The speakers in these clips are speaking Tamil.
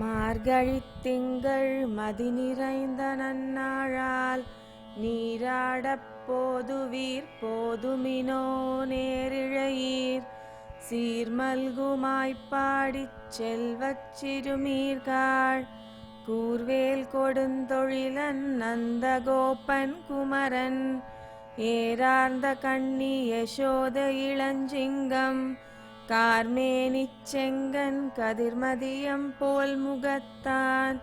மார்கழித் திங்கள் மதி நிறைந்த நன்னாழால் நீராடப் போதுவீர் போதுமினோ நேரிழையீர். சீர்மல்குமாய்ப்பாடிச் செல்வச் சிறுமீர்காள் கூர்வேல் கொடுந்தொழிலன் நந்தகோபன் குமரன் ஏரார்ந்த கண்ணி யசோத இளஞ்சிங்கம் கார்மேனிச் செங்கன் கதிர்மதியம் போல் முகத்தான்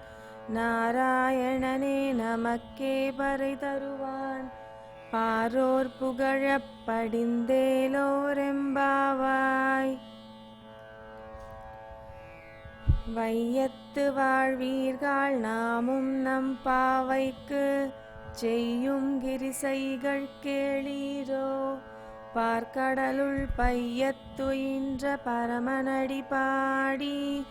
நாராயணனே நமக்கே பறை தருவான் பாரோர் புகழப் படிந்தேலோரெம்பாவாய் வையத்து வாழ்வீர்கள் நாமும் நம் பாவைக்கு செய்யும் கிரிசைகள் கேளீரோ பார்க்கடலுள் பையத்துயின்ற பரமனடி பாடி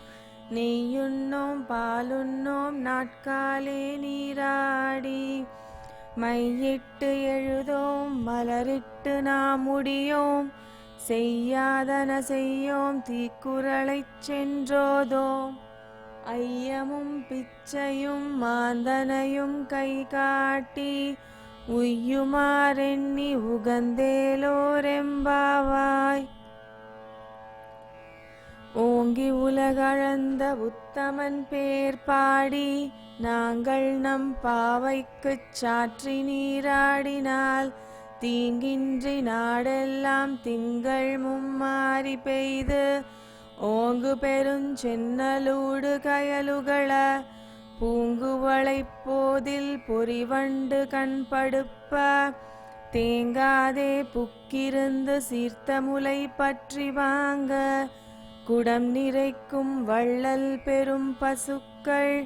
நெய்யுண்ணோம் பாலுண்ணோம் நாட்காலே நீராடி. மையிட்டு எழுதோம் மலரிட்டு நாம் முடியோம் செய்யாதன செய்யோம் தீக்குறளைச் சென்றோதோம். ஐயமும் பிச்சையும் மாந்தனையும் கை காட்டி உய்யுமாறெண்ணி உகந்தேலோரெம்பாவாய். ஓங்கி உலகளந்த உத்தமன் பேர் பாடி நாங்கள் நம் பாவைக்குச் சாற்றி நீராடினால் தீங்கின்றி நாடெல்லாம் திங்கள் மும்மாறி பெய்து ஓங்கு பெருஞ்சென்னலூடு கயலுகள பூங்குவளைப் போதில் பொறிவண்டு கண்படுப்ப. தேங்காதே புக்கிருந்து சீர்த்த முலை பற்றி வாங்க. குடம் நிறைக்கும் வள்ளல் பெரும் பசுக்கள்.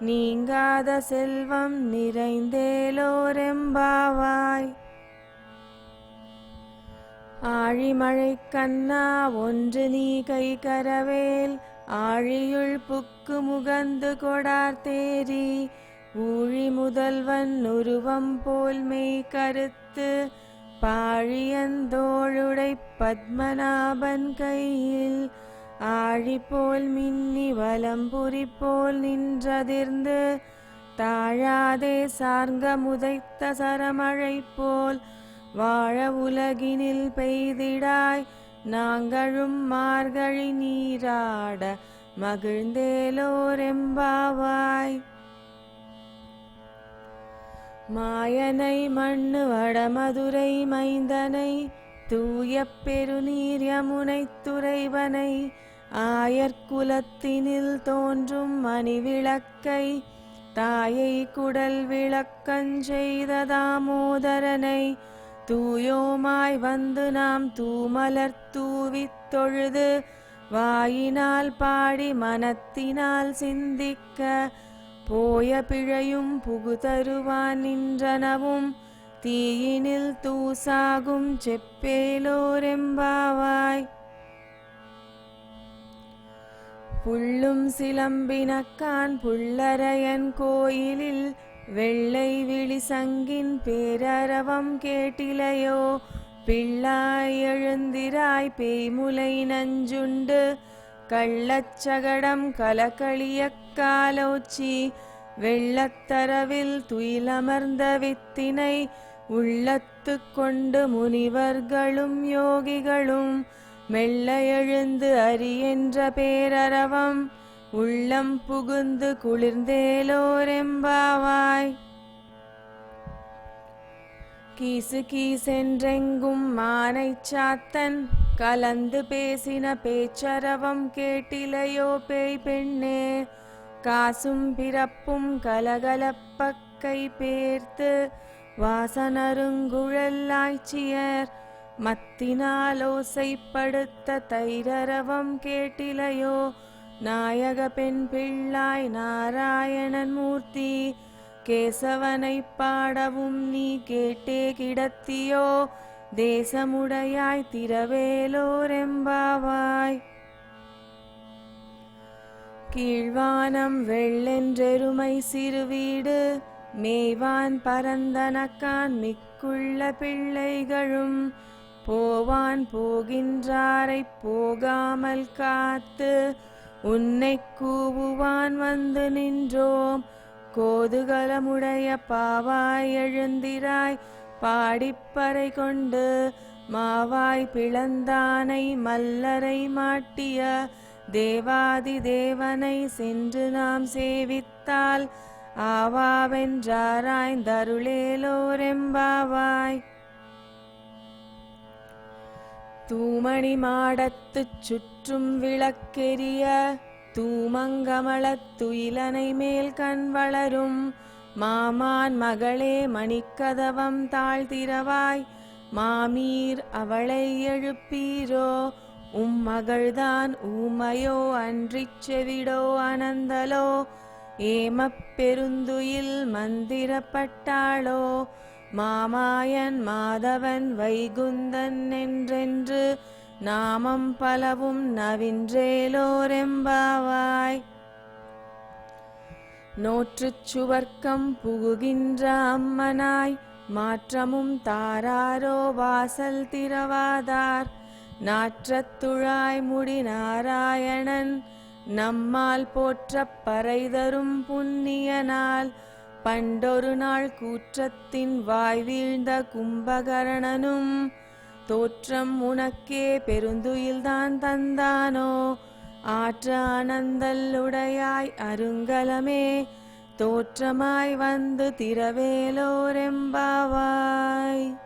நீங்காத செல்வம் நிறைந்தேலோரெம்பாவாய். ஆழிமழை கண்ணா ஒன்று நீ கை கரவேல். ஆழியுள் புக்கு முகந்து கொடார் தேரி ஊழி முதல்வன் உருவம் போல் மெய் கருத்து பாழியந்தோளுடை பத்மநாபன் கையில் ஆழி போல் மின்னி வலம்புரி போல் நின்றதிர்ந்து தாழாதே சார்ங்க முதைத்த சரமழை போல் வாழ உலகினில் பெய்திடாய் நாங்களும் மார்கழி நீராட மகிழ்ந்தேலோரெம்பாவாய். மாயனை மண்ணு வடமதுரை மைந்தனை தூய பெருநீர் யமுனை துறைவனை ஆயர்குலத்தினில் தோன்றும் மணிவிளக்கை தாயை குடல் விளக்கஞ்செய்த தாமோதரனை தூயோமாய் வந்து நாம் தூமலர் தூவித் தொழுது வாயினால் பாடி மனத்தினால் சிந்திக்க போய பிழையும் புகுதருவான் நின்றனவும் தீயினில் தூசாகும் செப்பேலோரெம்பாவாய். புள்ளும் சிலம்பினக்கான் புள்ளரையன் கோயிலில் வெள்ளை விழி சங்கின் பேரரவம் கேட்டிலையோ? பிள்ளாய் எழுந்திராய் பேய்முலை நஞ்சுண்டு. கள்ளச்சகடம் கலகளியக் காலோச்சி. வெள்ளத்தரவில் துயிலமர்ந்த வித்தினை உள்ளத்து கொண்டு முனிவர்களும் யோகிகளும். மெல்ல எழுந்து அரியென்ற பேரரவம் உள்ளம் புகுந்து குளிர்ந்தேலோரெம்பாவாய். கீசு கீசென்றெங்கும் மானை சாத்தன் கலந்து பேசின பேச்சரவம் கேட்டிலையோ பேய் பெண்ணே. காசும் பிறப்பும் கலகலப்பக்கை பேர்த்து வாசனருங்குழல்லாய்ச்சியர். மத்தினால் ஓசைப்படுத்த தைரரவம் கேட்டிலையோ நாயக பெண் பிள்ளாய் நாராயணன் மூர்த்தி கேசவனை பாடவும் நீ கேட்டே கிடத்தியோ தேசமுடையாய் திரவேலோரெம்பாவாய் கீழ்வானம் வெள்ளென்றெருமை சிறுவீடு மேய்வான் பரந்தனக்கான் மிக்குள்ள பிள்ளைகளும் போவான் போகின்றாரை போகாமல் காத்து உன்னை கூவுவான் வந்து நின்றோம். கோதுகலமுடைய பாவாய் எழுந்திராய். பாடிப்பறை கொண்டு மாவாய் பிளந்தானை மல்லரை மாட்டிய தேவாதி தேவனை சென்று நாம் சேவித்தால். ஆவாவென்றாராய்ந்தருளேலோரெம்பாவாய். தூமணி மாடத்துச் சுற்றும் விளக்கெரிய தூமங்கமளத்துயிலனை மேல் கண் வளரும் மாமான் மகளே மணிக்கதவம் தாழ்த்திரவாய் மாமீர் அவளை எழுப்பீரோ? உம் மகள்தான் ஊமையோ அன்றிச் செவிடோ அனந்தலோ? ஏமப்பெருந்துயில் மந்திரப்பட்டாளோ? மாமாயன் மாதவன் வைகுந்தன் என்றென்று நாமம் பலவும் நவின்றேலோரெம்பாவாய். நோற்றுச் சுவர்க்கம் புகுகின்ற அம்மனாய் மாற்றமும் தாராரோ வாசல் திரவாதார் நாற்றத்துழாய் முடி நாராயணன் நம்மால் போற்ற பறைதரும் புண்ணியனால் பண்டொரு நாள் கூற்றத்தின் வாய் வீழ்ந்த கும்பகரணனும் தோற்றம் உனக்கே பெருந்துயில்தான் தந்தானோ? ஆற்ற ஆனந்தல்லுடையாய் அருங்கலமே தோற்றமாய் வந்து திரவேலோரெம்பாவாய்.